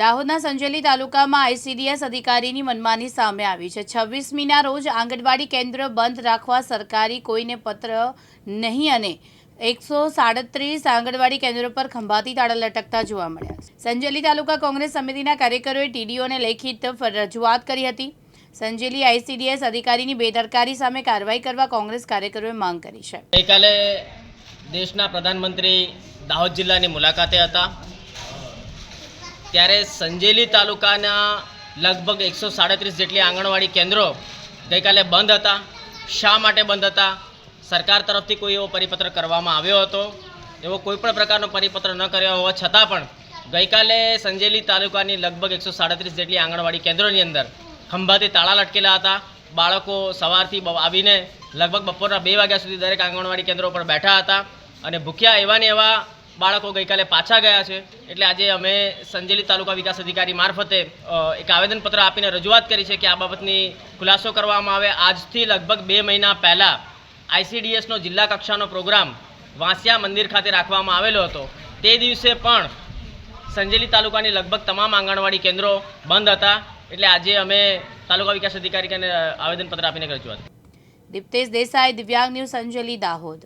દાહોદના સંજેલી તાલુકામાં આઈસીડીએસ અધિકારીની મનમાની સામે આવી છે. છવ્વીસમીના રોજ આંગણવાડી કેન્દ્ર બંધ રાખવા સરકારી કોઈને પત્ર નહીં અને એકસો સાડત્રીસ આંગણવાડી કેન્દ્રો પર ખંભાતી તાળા લટકતા જોવા મળ્યા સંજેલી તાલુકા કોંગ્રેસ સમિતિના કાર્યકરોએ ટીડીઓને લેખિત રજૂઆત કરી હતી. સંજેલી આઈસીડીએસ અધિકારીની બેદરકારી સામે કાર્યવાહી કરવા કોંગ્રેસ કાર્યકરોએ માંગ કરી છે. ગઈકાલે દેશના પ્રધાનમંત્રી દાહોદ જિલ્લાની મુલાકાતે હતા. ત્યારે સંજેલી તાલુકાના લગભગ એકસો સાડત્રીસ જેટલી આંગણવાડી કેન્દ્રો ગઈકાલે બંધ હતા. શા માટે બંધ હતા? સરકાર તરફથી કોઈ એવો પરિપત્ર કરવામાં આવ્યો હતો? એવો કોઈ પણ પ્રકારનો પરિપત્ર ન કર્યો હોવા છતાં પણ ગઈકાલે સંજેલી તાલુકાની લગભગ એકસો સાડત્રીસ જેટલી આંગણવાડી કેન્દ્રોની અંદર ખંભાથી તાળા લટકેલા હતા. બાળકો સવારથી આવીને લગભગ બપોરના બે વાગ્યા સુધી દરેક આંગણવાડી કેન્દ્રો પર બેઠા હતા અને ભૂખ્યા એવા ને એવા બાળકો ગઈકાલે પાછા ગયા છે. એટલે આજે અમે સંજેલી તાલુકા વિકાસ અધિકારી મારફતે એક આવેદનપત્ર આપીને રજૂઆત કરી છે કે આ બાબતની ખુલાસો કરવામાં આવે. આજથી લગભગ બે મહિના પહેલાં આઈસીડીએસનો જિલ્લા કક્ષાનો પ્રોગ્રામ વાંસિયા મંદિર ખાતે રાખવામાં આવેલો હતો. તે દિવસે પણ સંજેલી તાલુકાની લગભગ તમામ આંગણવાડી કેન્દ્રો બંધ હતા. એટલે આજે અમે તાલુકા વિકાસ અધિકારીને આવેદનપત્ર આપીને રજૂઆત. દીપ્તેશ દેસાઈ, દિવ્યાંગ ન્યૂઝ, સંજેલી, દાહોદ.